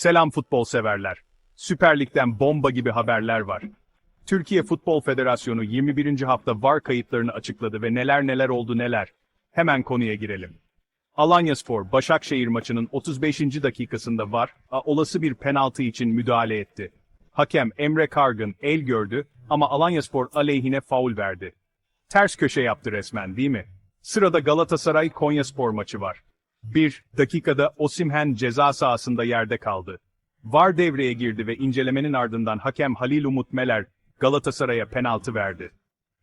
Selam futbol severler. Süper Lig'den bomba gibi haberler var. Türkiye Futbol Federasyonu 21. hafta VAR kayıtlarını açıkladı ve neler neler oldu neler. Hemen konuya girelim. Alanyaspor, Başakşehir maçının 35. dakikasında VAR, a- olası bir penaltı için müdahale etti. Hakem Emre Kargın el gördü ama Alanyaspor aleyhine faul verdi. Ters köşe yaptı resmen değil mi? Sırada Galatasaray Konyaspor maçı var. Bir dakikada Osimhen ceza sahasında yerde kaldı. VAR devreye girdi ve incelemenin ardından hakem Halil Umut Meler Galatasaray'a penaltı verdi.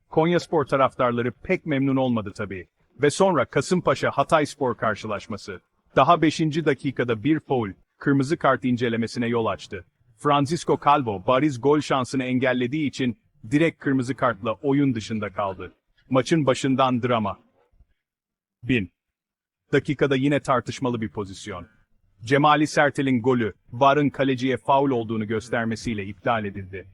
Konyaspor taraftarları pek memnun olmadı tabii. Ve sonra Kasımpaşa Hatayspor karşılaşması. Daha 5. dakikada bir foul, kırmızı kart incelemesine yol açtı. Francisco Calvo bariz gol şansını engellediği için direkt kırmızı kartla oyun dışında kaldı. Maçın başından drama. 1000. Dakikada yine tartışmalı bir pozisyon. Cemali Sertel'in golü, VAR'ın kaleciye faul olduğunu göstermesiyle iptal edildi.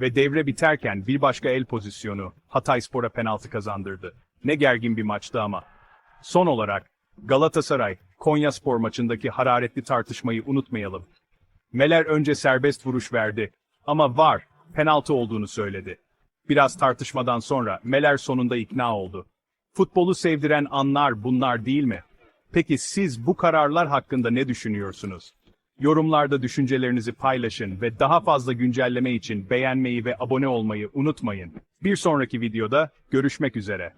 Ve devre biterken bir başka el pozisyonu Hatayspor'a penaltı kazandırdı. Ne gergin bir maçtı ama. Son olarak Galatasaray Konyaspor maçındaki hararetli tartışmayı unutmayalım. Meler önce serbest vuruş verdi ama VAR penaltı olduğunu söyledi. Biraz tartışmadan sonra Meler sonunda ikna oldu. Futbolu sevdiren anlar bunlar değil mi? Peki siz bu kararlar hakkında ne düşünüyorsunuz? Yorumlarda düşüncelerinizi paylaşın ve daha fazla güncelleme için beğenmeyi ve abone olmayı unutmayın. Bir sonraki videoda görüşmek üzere.